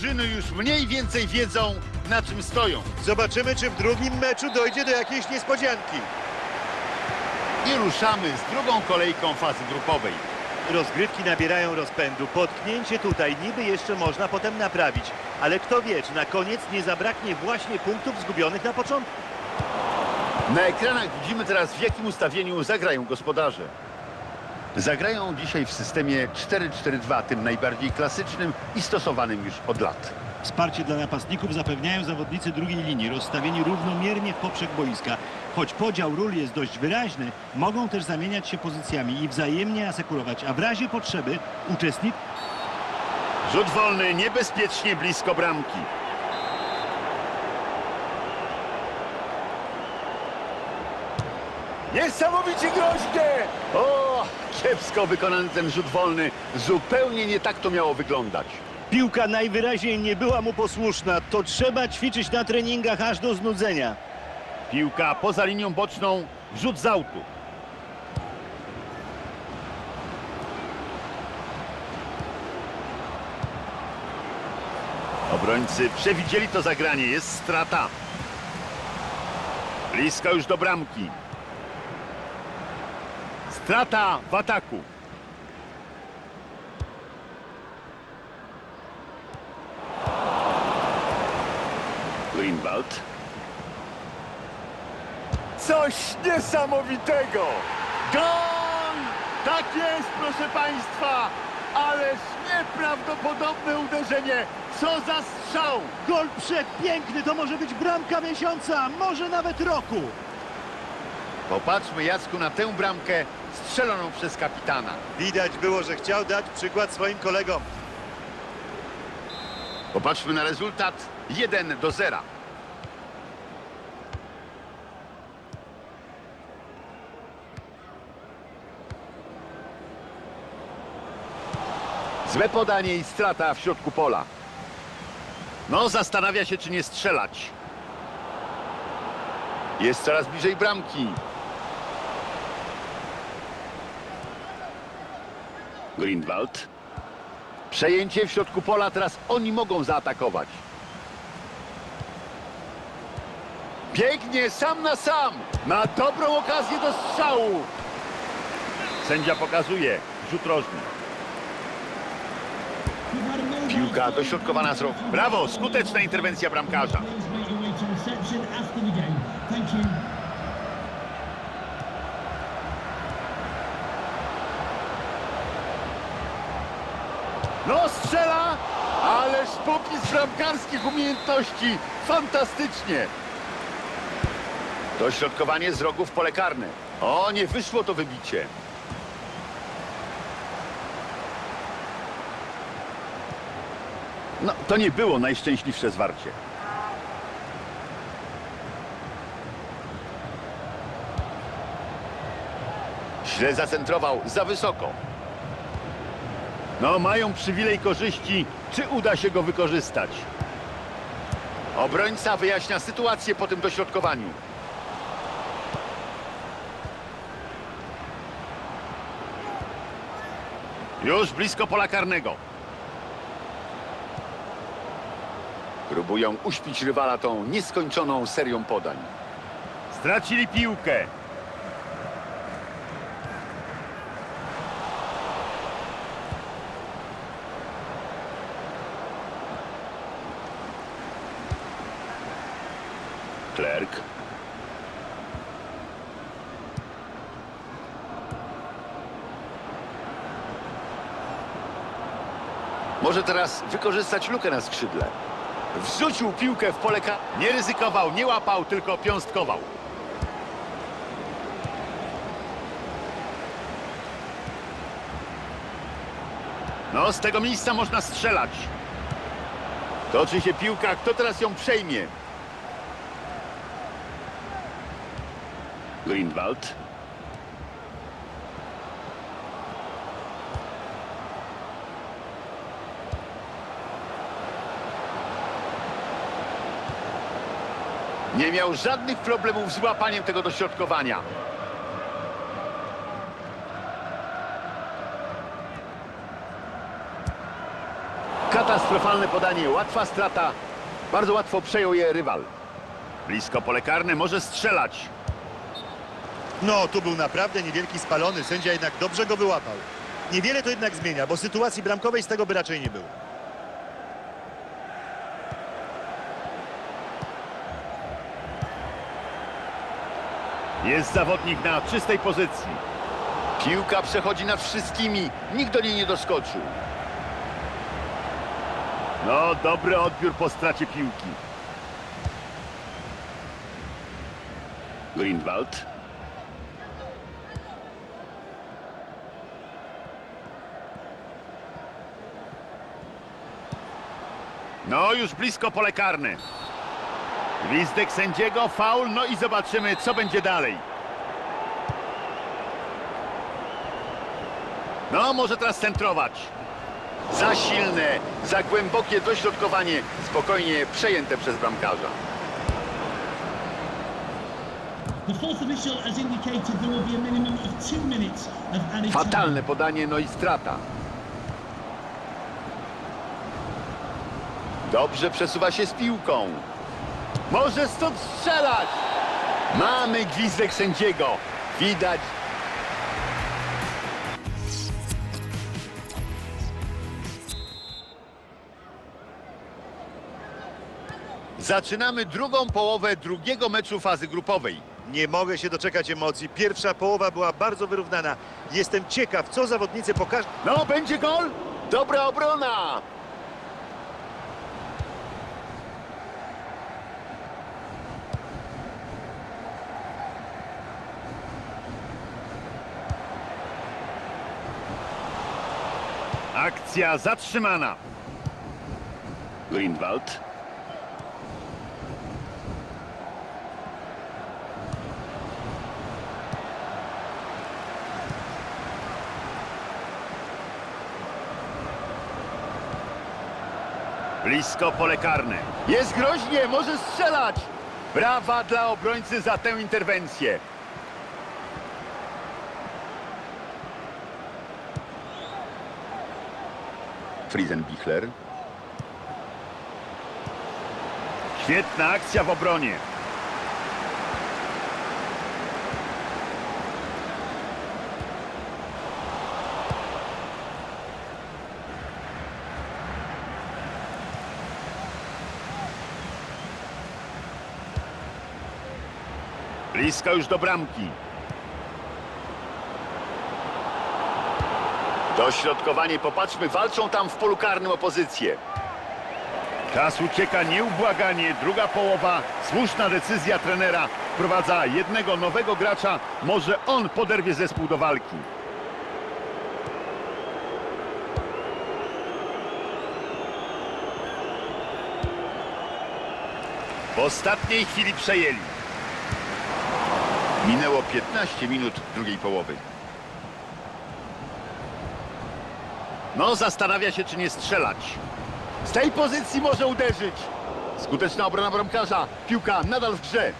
drużyny już mniej więcej wiedzą, na czym stoją. Zobaczymy, czy w drugim meczu dojdzie do jakiejś niespodzianki. I ruszamy z drugą kolejką fazy grupowej. Rozgrywki nabierają rozpędu. Potknięcie tutaj niby jeszcze można potem naprawić. Ale kto wie, czy na koniec nie zabraknie właśnie punktów zgubionych na początku. Na ekranach widzimy teraz w jakim ustawieniu zagrają gospodarze. Zagrają dzisiaj w systemie 4-4-2, tym najbardziej klasycznym i stosowanym już od lat. Wsparcie dla napastników zapewniają zawodnicy drugiej linii, rozstawieni równomiernie w poprzek boiska. Choć podział ról jest dość wyraźny, mogą też zamieniać się pozycjami i wzajemnie asekurować, a w razie potrzeby uczestnik Rzut wolny niebezpiecznie blisko bramki. Niesamowicie groźnie! O, kiepsko wykonany ten rzut wolny. Zupełnie nie tak to miało wyglądać. Piłka najwyraźniej nie była mu posłuszna. To trzeba ćwiczyć na treningach aż do znudzenia. Piłka poza linią boczną, rzut z autu. Obrońcy przewidzieli to zagranie, jest strata. Blisko już do bramki. Strata w ataku. Greenwald. Coś niesamowitego! Gol! Tak jest, proszę Państwa! Ależ nieprawdopodobne uderzenie! Co za strzał! Gol przepiękny, to może być bramka miesiąca, może nawet roku. Popatrzmy, Jacku, na tę bramkę strzeloną przez kapitana. Widać było, że chciał dać przykład swoim kolegom. Popatrzmy na rezultat 1 do 0. Złe podanie i strata w środku pola. No, zastanawia się, czy nie strzelać. Jest coraz bliżej bramki. Greenwald. Przejęcie w środku pola, teraz oni mogą zaatakować. Pięknie, sam na sam. Ma dobrą okazję do strzału. Sędzia pokazuje rzut rożny. Piłka dośrodkowana z rogu. Brawo, skuteczna interwencja bramkarza. No strzela, ależ popis bramkarskich umiejętności. Fantastycznie. Dośrodkowanie z rogu w pole karne. O, nie wyszło to wybicie. No, to nie było najszczęśliwsze zwarcie. Źle zacentrował, za wysoko. No, mają przywilej korzyści. Czy uda się go wykorzystać? Obrońca wyjaśnia sytuację po tym dośrodkowaniu. Już blisko pola karnego. Próbują uśpić rywala tą nieskończoną serią podań. Stracili piłkę. Klerk. Może teraz wykorzystać lukę na skrzydle. Wrzucił piłkę w pole ka... Nie ryzykował, nie łapał, tylko piąstkował. No, z tego miejsca można strzelać. Toczy się piłka, kto teraz ją przejmie? Greenwald. Nie miał żadnych problemów z łapaniem tego dośrodkowania. Katastrofalne podanie, łatwa strata. Bardzo łatwo przejął je rywal. Blisko pole karne, może strzelać. No, tu był naprawdę niewielki spalony, sędzia jednak dobrze go wyłapał. Niewiele to jednak zmienia, bo sytuacji bramkowej z tego by raczej nie było. Jest zawodnik na czystej pozycji. Piłka przechodzi nad wszystkimi. Nikt do niej nie doskoczył. No, dobry odbiór po stracie piłki. Greenwald. No, już blisko pole karne. Gwizdek sędziego, faul, no i zobaczymy, co będzie dalej. No, może teraz centrować. Za silne, za głębokie dośrodkowanie, spokojnie przejęte przez bramkarza. Fatalne podanie, no i strata. Dobrze przesuwa się z piłką. Może stąd strzelać. Mamy gwizdek sędziego. Widać. Zaczynamy drugą połowę drugiego meczu fazy grupowej. Nie mogę się doczekać emocji. Pierwsza połowa była bardzo wyrównana. Jestem ciekaw, co zawodnicy pokażą. No, będzie gol? Dobra obrona! Akcja zatrzymana. Greenwald. Blisko pole karne. Jest groźnie, może strzelać. Brawa dla obrońcy za tę interwencję. Friesenbichler. Świetna akcja w obronie. Blisko już do bramki. Dośrodkowanie, popatrzmy, walczą tam w polu karnym o pozycję. Czas ucieka nieubłaganie, druga połowa, słuszna decyzja trenera. Wprowadza jednego nowego gracza, może on poderwie zespół do walki. W ostatniej chwili przejęli. Minęło 15 minut drugiej połowy. No, zastanawia się, czy nie strzelać. Z tej pozycji może uderzyć. Skuteczna obrona bramkarza. Piłka nadal w grze.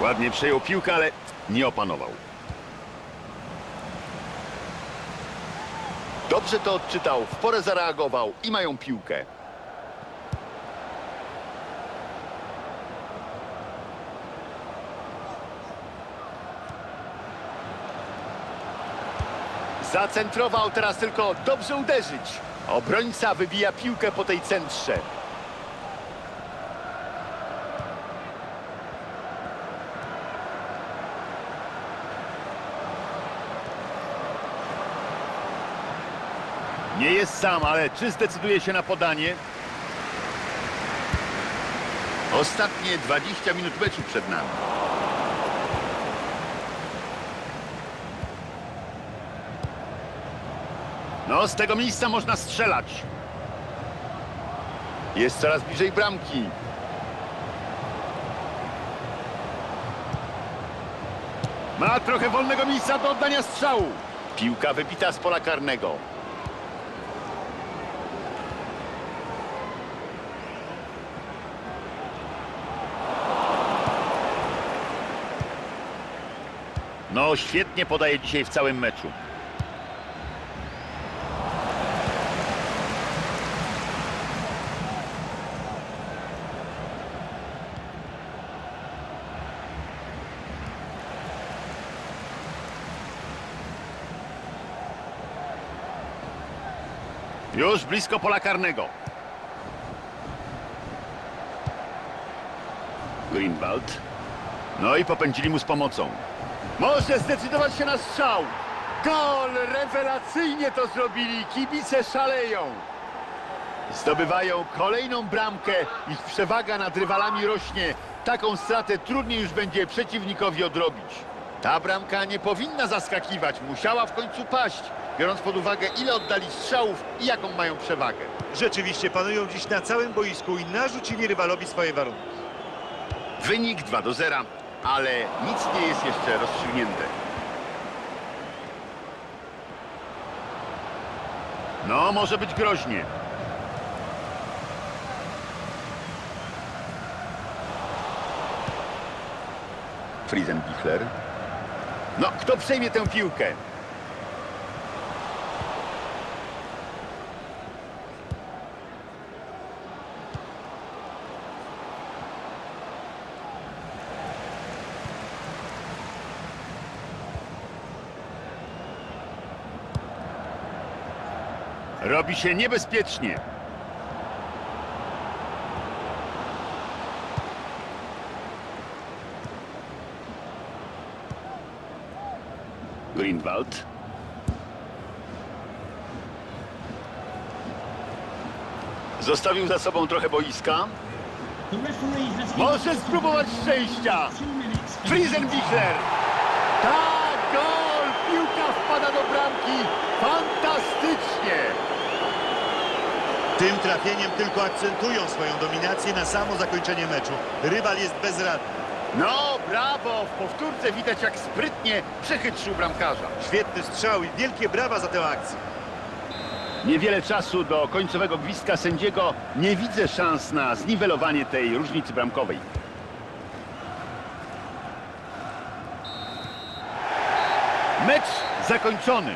Ładnie przejął piłkę, ale nie opanował. Dobrze to odczytał, w porę zareagował i mają piłkę. Zacentrował, teraz tylko dobrze uderzyć. Obrońca wybija piłkę po tej centrze. Nie jest sam, ale czy zdecyduje się na podanie? Ostatnie 20 minut meczu przed nami. No, z tego miejsca można strzelać. Jest coraz bliżej bramki. Ma trochę wolnego miejsca do oddania strzału. Piłka wybita z pola karnego. No, świetnie podaje dzisiaj w całym meczu. Już blisko pola karnego. Greenwald. No i popędzili mu z pomocą. Może zdecydować się na strzał. Gol! Rewelacyjnie to zrobili. Kibice szaleją. Zdobywają kolejną bramkę. Ich przewaga nad rywalami rośnie. Taką stratę trudniej już będzie przeciwnikowi odrobić. Ta bramka nie powinna zaskakiwać. Musiała w końcu paść, biorąc pod uwagę ile oddali strzałów i jaką mają przewagę. Rzeczywiście panują dziś na całym boisku i narzucili rywalowi swoje warunki. Wynik 2 do 0, ale nic nie jest jeszcze rozstrzygnięte. No, może być groźnie. Friesenbichler. No, kto przejmie tę piłkę? Robi się niebezpiecznie. Greenwald. Zostawił za sobą trochę boiska. Może spróbować szczęścia. Friesenbichler. Tak! Do bramki. Fantastycznie! Tym trafieniem tylko akcentują swoją dominację na samo zakończenie meczu. Rywal jest bezradny. No, brawo! W powtórce widać, jak sprytnie przechytrzył bramkarza. Świetny strzał i wielkie brawa za tę akcję. Niewiele czasu do końcowego gwizdka sędziego. Nie widzę szans na zniwelowanie tej różnicy bramkowej. Mecz zakończony.